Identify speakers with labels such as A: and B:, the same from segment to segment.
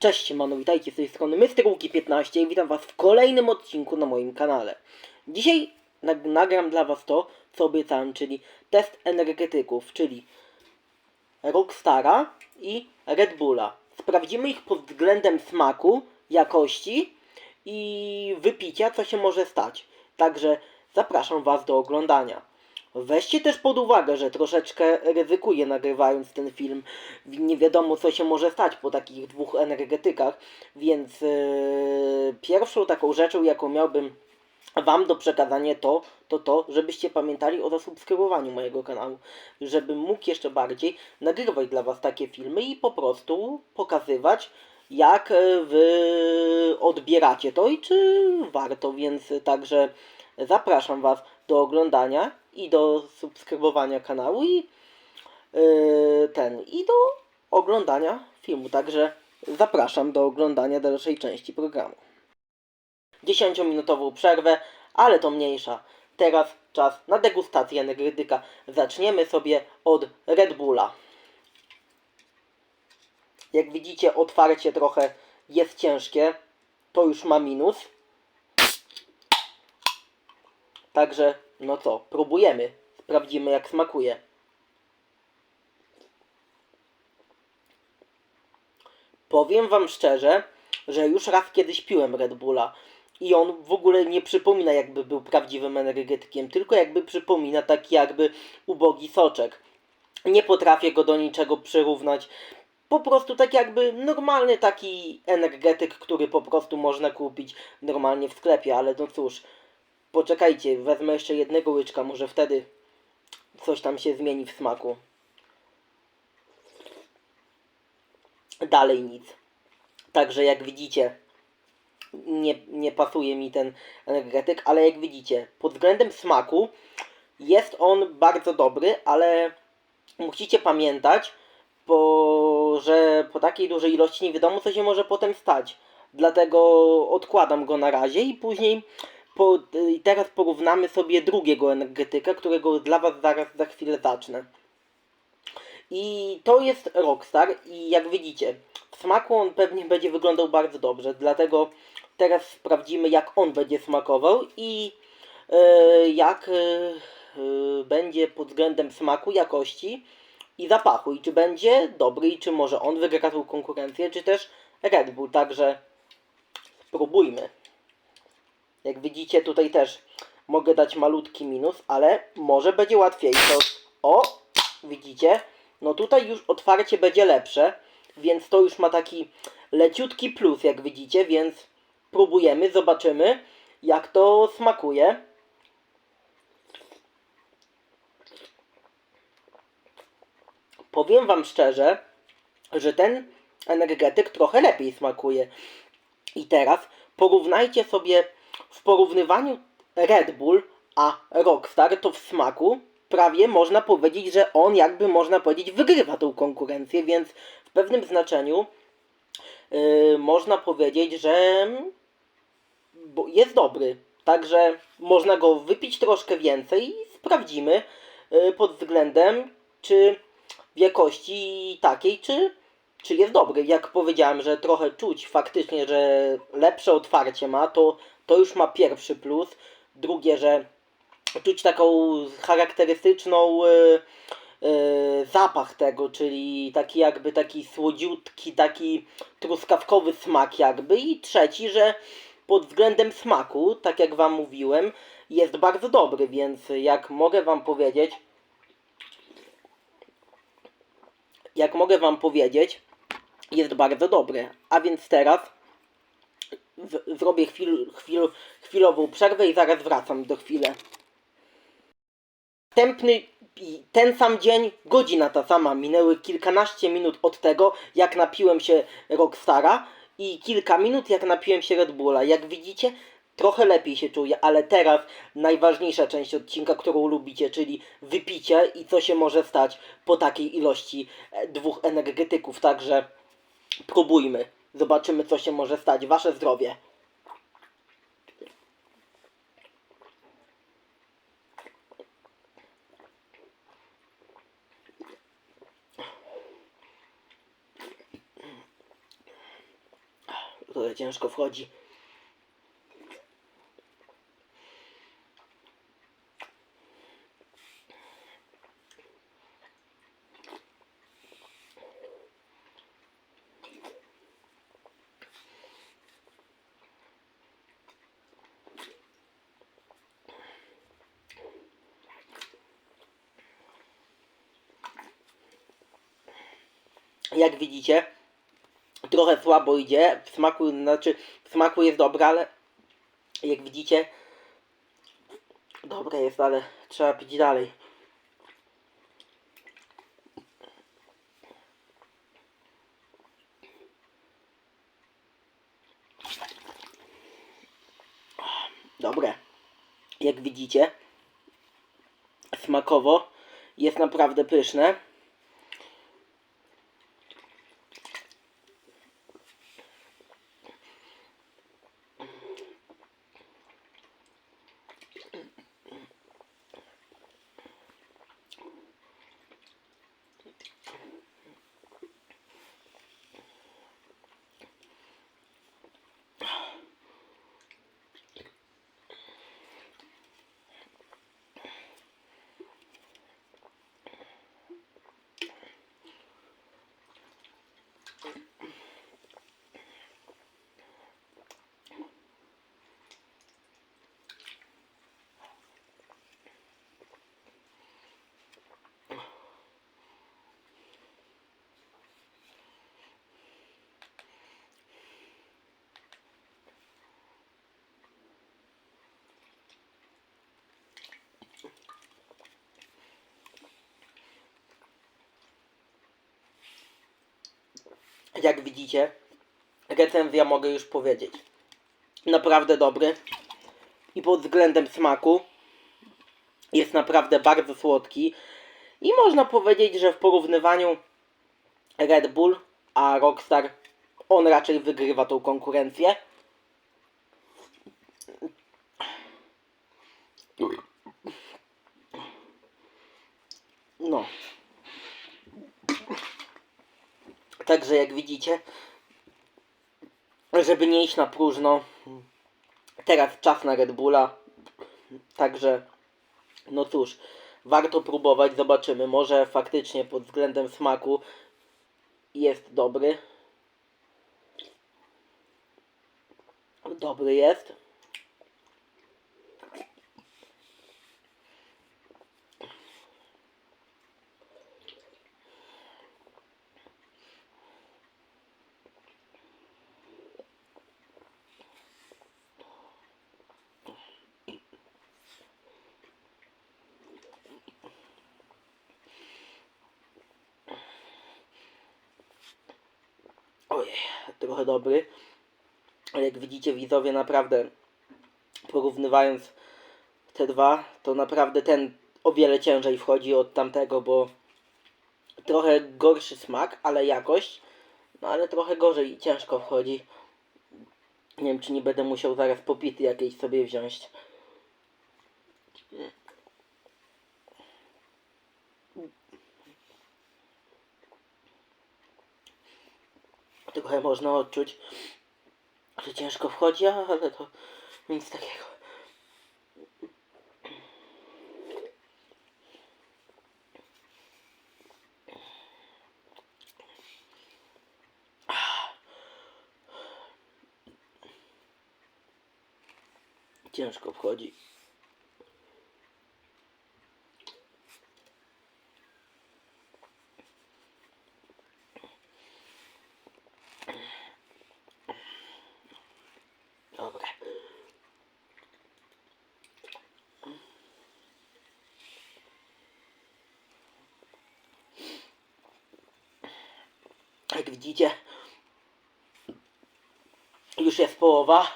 A: Cześć, siemano, witajcie z tej strony MrWuki15 i witam was w kolejnym odcinku na moim kanale. Dzisiaj nag nagram dla was to, co obiecałem, czyli test energetyków, czyli Rockstara i Red Bulla. Sprawdzimy ich pod względem smaku, jakości i wypicia, co się może stać. Także zapraszam was do oglądania. Weźcie też pod uwagę, że troszeczkę ryzykuję nagrywając ten film. Nie wiadomo co się może stać po takich dwóch energetykach, więc yy, pierwszą taką rzeczą, jaką miałbym Wam do przekazania to, to to, żebyście pamiętali o zasubskrybowaniu mojego kanału, żebym mógł jeszcze bardziej nagrywać dla Was takie filmy i po prostu pokazywać, jak e, Wy odbieracie to i czy warto, więc także zapraszam Was do oglądania i do subskrybowania kanału i yy, ten i do oglądania filmu. Także zapraszam do oglądania dalszej części programu. 10-minutową przerwę, ale to mniejsza. Teraz czas na degustację energetyka. Zaczniemy sobie od Red Bulla. Jak widzicie, otwarcie trochę jest ciężkie. To już ma minus. Także, no co, próbujemy. Sprawdzimy jak smakuje. Powiem wam szczerze, że już raz kiedyś piłem Red Bulla i on w ogóle nie przypomina jakby był prawdziwym energetykiem, tylko jakby przypomina taki jakby ubogi soczek. Nie potrafię go do niczego przyrównać. Po prostu tak jakby normalny taki energetyk, który po prostu można kupić normalnie w sklepie, ale no cóż, poczekajcie, wezmę jeszcze jednego łyczka, może wtedy coś tam się zmieni w smaku. Dalej nic. Także jak widzicie, nie, nie pasuje mi ten energetyk, ale jak widzicie, pod względem smaku jest on bardzo dobry, ale musicie pamiętać, bo, że po takiej dużej ilości nie wiadomo, co się może potem stać. Dlatego odkładam go na razie i później po, i teraz porównamy sobie drugiego energetyka, którego dla Was zaraz za chwilę zacznę. I to jest Rockstar i jak widzicie, w smaku on pewnie będzie wyglądał bardzo dobrze, dlatego teraz sprawdzimy jak on będzie smakował i e, jak e, e, będzie pod względem smaku, jakości i zapachu i czy będzie dobry i czy może on wygra tą konkurencję, czy też Red Bull, także spróbujmy. Jak widzicie tutaj też mogę dać malutki minus, ale może będzie łatwiejsze. O, widzicie? No tutaj już otwarcie będzie lepsze, więc to już ma taki leciutki plus, jak widzicie, więc próbujemy, zobaczymy, jak to smakuje. Powiem Wam szczerze, że ten energetyk trochę lepiej smakuje. I teraz porównajcie sobie w porównywaniu Red Bull a Rockstar, to w smaku prawie można powiedzieć, że on jakby można powiedzieć wygrywa tą konkurencję, więc w pewnym znaczeniu yy, można powiedzieć, że jest dobry. Także można go wypić troszkę więcej i sprawdzimy yy, pod względem czy jakości takiej, czy, czy jest dobry. Jak powiedziałem, że trochę czuć faktycznie, że lepsze otwarcie ma, to, to już ma pierwszy plus. Drugie, że czuć taką charakterystyczną y, y, zapach tego, czyli taki jakby taki słodziutki, taki truskawkowy smak jakby. I trzeci, że pod względem smaku, tak jak Wam mówiłem, jest bardzo dobry, więc jak mogę Wam powiedzieć, jak mogę Wam powiedzieć, jest bardzo dobry. A więc teraz zrobię chwil, chwil, chwilową przerwę i zaraz wracam do chwili. Następny, ten sam dzień, godzina ta sama, minęły kilkanaście minut od tego, jak napiłem się Rockstara i kilka minut, jak napiłem się Red Bulla. Jak widzicie, trochę lepiej się czuję, ale teraz najważniejsza część odcinka, którą lubicie, czyli wypicie i co się może stać po takiej ilości e, dwóch energetyków. Także próbujmy. Zobaczymy, co się może stać. Wasze zdrowie. trochę ciężko wchodzi. Jak widzicie, trochę słabo idzie. W smaku, znaczy, w smaku jest dobra, ale jak widzicie, dobre jest, ale trzeba pić dalej. Dobre. Jak widzicie, smakowo jest naprawdę pyszne. Jak widzicie, recenzja mogę już powiedzieć. Naprawdę dobry. I pod względem smaku jest naprawdę bardzo słodki. I można powiedzieć, że w porównywaniu Red Bull a Rockstar on raczej wygrywa tą konkurencję. No. Także jak widzicie, żeby nie iść na próżno, teraz czas na Red Bulla. Także, no cóż, warto próbować, zobaczymy. Może faktycznie pod względem smaku jest dobry. Dobry jest. Trochę dobry. Ale jak widzicie widzowie, naprawdę porównywając te dwa, to naprawdę ten o wiele ciężej wchodzi od tamtego, bo trochę gorszy smak, ale jakość, no ale trochę gorzej i ciężko wchodzi. Nie wiem, czy nie będę musiał zaraz popity jakieś sobie wziąć. Trochę można odczuć, że ciężko wchodzi, ale to nic takiego. Ciężko wchodzi. Dobra. Jak widzicie, już jest połowa.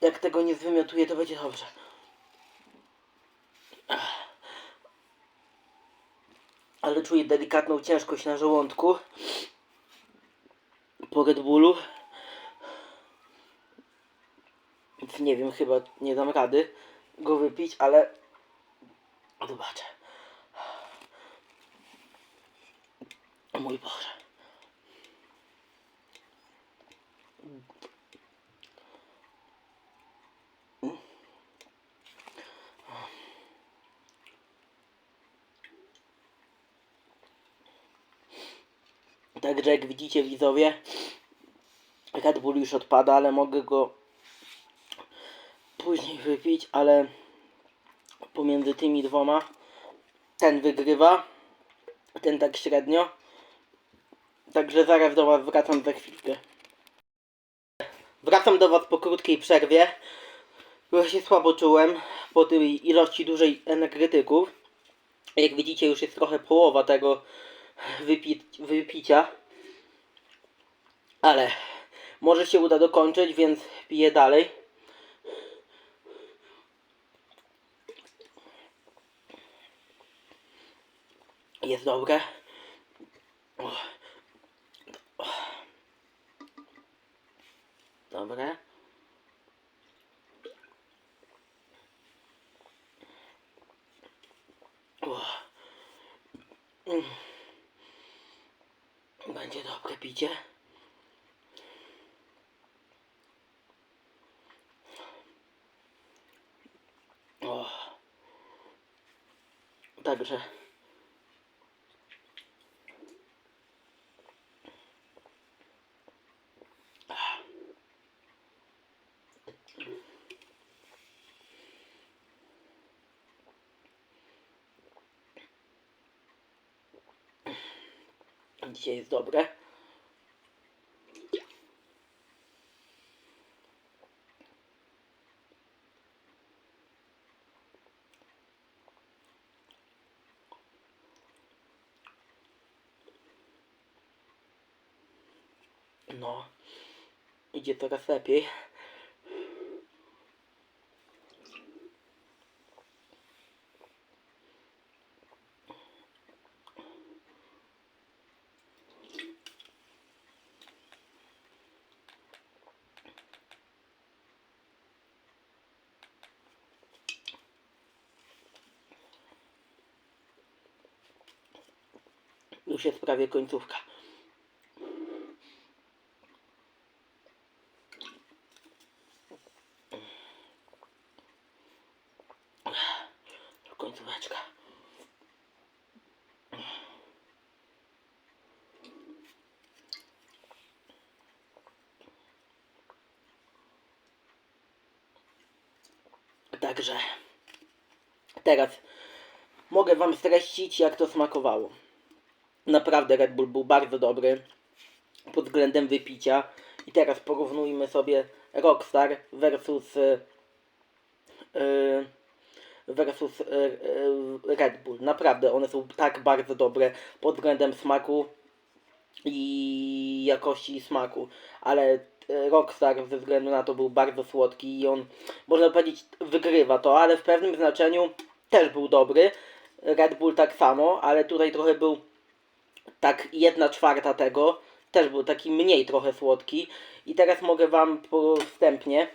A: Jak tego nie zwymiotuję, to będzie dobrze. Ale czuję delikatną ciężkość na żołądku. Po Red Bullu. Nie wiem, chyba nie dam rady go wypić, ale zobaczę. Mój Boże. Także jak widzicie widzowie, Red już odpada, ale mogę go później wypić, ale pomiędzy tymi dwoma ten wygrywa, ten tak średnio. Także zaraz do Was wracam za chwilkę. Wracam do Was po krótkiej przerwie. Bo się słabo czułem po tej ilości dużej energetyków. Jak widzicie już jest trochę połowa tego wypi wypicia. Ale może się uda dokończyć, więc piję dalej. Jest dobre. Dobre. Będzie dobre picie. O. Także. Dzisiaj jest dobre. No, idzie coraz lepiej. Już jest prawie końcówka. Końcóweczka. Także teraz mogę Wam streścić, jak to smakowało. Naprawdę Red Bull był bardzo dobry pod względem wypicia. I teraz porównujmy sobie Rockstar versus y, y, versus y, y, Red Bull. Naprawdę one są tak bardzo dobre pod względem smaku i jakości smaku, ale y, Rockstar ze względu na to był bardzo słodki i on można powiedzieć wygrywa to, ale w pewnym znaczeniu też był dobry. Red Bull tak samo, ale tutaj trochę był tak jedna czwarta tego, też był taki mniej trochę słodki. I teraz mogę Wam po wstępnie,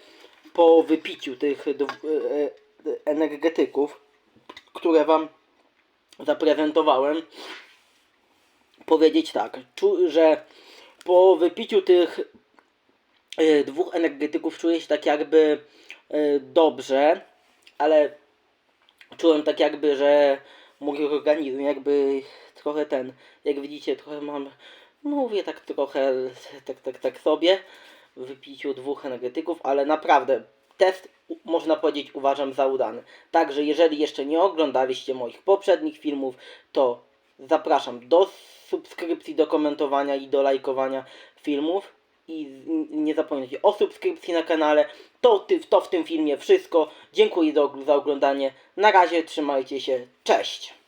A: po wypiciu tych e, e, energetyków, które Wam zaprezentowałem, powiedzieć tak, że po wypiciu tych e, dwóch energetyków czuję się tak jakby e, dobrze, ale czułem tak jakby, że mój organizm jakby trochę ten, jak widzicie, trochę mam, mówię tak trochę, tak, tak, tak sobie, w wypiciu dwóch energetyków, ale naprawdę test, można powiedzieć, uważam za udany. Także jeżeli jeszcze nie oglądaliście moich poprzednich filmów, to zapraszam do subskrypcji, do komentowania i do lajkowania filmów. I nie zapomnijcie o subskrypcji na kanale. To, ty, to w tym filmie wszystko. Dziękuję za oglądanie. Na razie trzymajcie się. Cześć!